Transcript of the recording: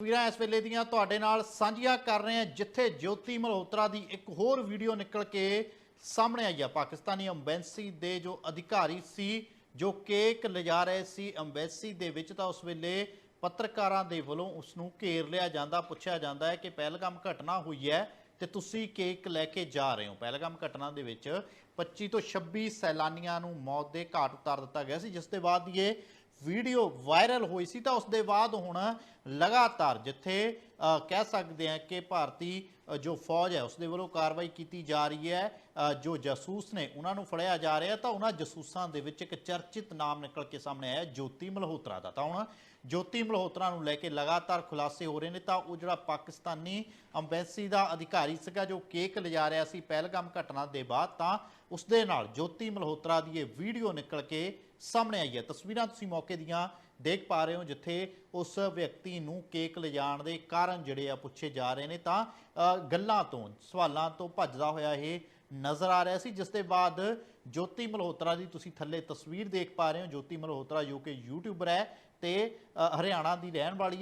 ਤਸਵੀਰਾਂ ਇਸ ਵੇਲੇ ਦੀਆਂ ਤੁਹਾਡੇ ਨਾਲ ਸਾਂਝੀਆਂ ਕਰ ਰਹੇ ਹਾਂ, ਜਿੱਥੇ ਜੋਤੀ ਮਲਹੋਤਰਾ ਦੀ ਇੱਕ ਹੋਰ ਵੀਡੀਓ ਨਿਕਲ ਕੇ ਸਾਹਮਣੇ ਆਈ ਆ। ਪਾਕਿਸਤਾਨੀ ਐਮਬੈਸੀ ਦੇ ਜੋ ਅਧਿਕਾਰੀ ਸੀ, ਜੋ ਕੇਕ ਲਿਜਾ ਰਹੇ ਸੀ ਐਮਬੈਸੀ ਦੇ ਵਿੱਚ, ਤਾਂ ਉਸ ਵੇਲੇ ਪੱਤਰਕਾਰਾਂ ਦੇ ਵੱਲੋਂ ਉਸ ਨੂੰ ਘੇਰ ਲਿਆ ਜਾਂਦਾ, ਪੁੱਛਿਆ ਜਾਂਦਾ ਹੈ ਕਿ ਪਹਿਲਗਾਮ ਘਟਨਾ ਹੋਈ ਹੈ ਤੇ ਤੁਸੀਂ ਕੇਕ ਲੈ ਕੇ ਜਾ ਰਹੇ ਹੋ। ਪਹਿਲਗਾਮ ਘਟਨਾ ਦੇ ਵਿੱਚ 25 ਤੋਂ 26 ਸੈਲਾਨੀਆਂ ਨੂੰ ਮੌਤ ਦੇ ਘਾਟ ਉਤਾਰ ਦਿੱਤਾ ਗਿਆ ਸੀ, ਜਿਸ ਦੇ ਬਾਅਦ ਇਹ ਵੀਡੀਓ ਵਾਇਰਲ ਹੋਈ ਸੀ ਤਾਂ ਉਸ ਦੇ ਬਾਅਦ ਹੁਣ ਲਗਾਤਾਰ ਜਿੱਥੇ ਕਹਿ ਸਕਦੇ ਹਾਂ ਕਿ ਭਾਰਤੀ ਜੋ ਫੌਜ ਹੈ ਉਸ ਦੇ ਵੱਲੋਂ ਕਾਰਵਾਈ ਕੀਤੀ ਜਾ ਰਹੀ ਹੈ ਜੋ ਜਾਸੂਸ ਨੇ ਉਹਨਾਂ ਨੂੰ ਫੜਿਆ ਜਾ ਰਿਹਾ ਤਾਂ ਉਹਨਾਂ ਜਾਸੂਸਾਂ ਦੇ ਵਿੱਚ ਇੱਕ ਚਰਚਿਤ ਨਾਮ ਨਿਕਲ ਕੇ ਸਾਹਮਣੇ ਆਇਆ, ਜੋਤੀ ਮਲਹੋਤਰਾ ਦਾ। ਤਾਂ ਹੁਣ ਜੋਤੀ ਮਲਹੋਤਰਾ ਨੂੰ ਲੈ ਕੇ ਲਗਾਤਾਰ ਖੁਲਾਸੇ ਹੋ ਰਹੇ ਨੇ ਤਾਂ ਉਹ ਜਿਹੜਾ ਪਾਕਿਸਤਾਨੀ ਅੰਬੈਸੀ ਦਾ ਅਧਿਕਾਰੀ ਸੀਗਾ ਜੋ ਕੇਕ ਲਿਜਾ ਰਿਹਾ ਸੀ ਪਹਿਲਗਾਮ ਘਟਨਾ ਦੇ ਬਾਅਦ ਤਾਂ ਉਸ ਦੇ ਨਾਲ ਜੋਤੀ ਮਲਹੋਤਰਾ ਦੀ ਇਹ ਵੀਡੀਓ ਨਿਕਲ ਕੇ ਸਾਹਮਣੇ ਆਈ ਹੈ। ਤਸਵੀਰਾਂ ਤੁਸੀਂ ਮੌਕੇ ਦੀਆਂ ਦੇਖ ਪਾ ਰਹੇ ਹੋ, ਜਿੱਥੇ ਉਸ ਵਿਅਕਤੀ ਨੂੰ ਕੇਕ ਲਿਜਾਣ ਦੇ ਕਾਰਨ ਜਿਹੜੇ ਆ ਪੁੱਛੇ ਜਾ ਰਹੇ ਨੇ। ਤਾਂ ਗੱਲਾਂ ਤੋਂ, ਸਵਾਲਾਂ ਤੋਂ ਭੱਜਦਾ ਹੋਇਆ ਇਹ ਨਜ਼ਰ ਆ ਰਿਹਾ ਸੀ, ਜਿਸ ਦੇ ਬਾਅਦ ਜੋਤੀ ਮਲਹੋਤਰਾ ਦੀ ਤੁਸੀਂ ਥੱਲੇ ਤਸਵੀਰ ਦੇਖ ਪਾ ਰਹੇ ਹੋ। ਜੋਤੀ ਮਲਹੋਤਰਾ ਜੋ ਕਿ ਯੂਟਿਊਬਰ ਹੈ ਤੇ ਹਰਿਆਣਾ ਦੀ ਰਹਿਣ ਵਾਲੀ ਹੈ।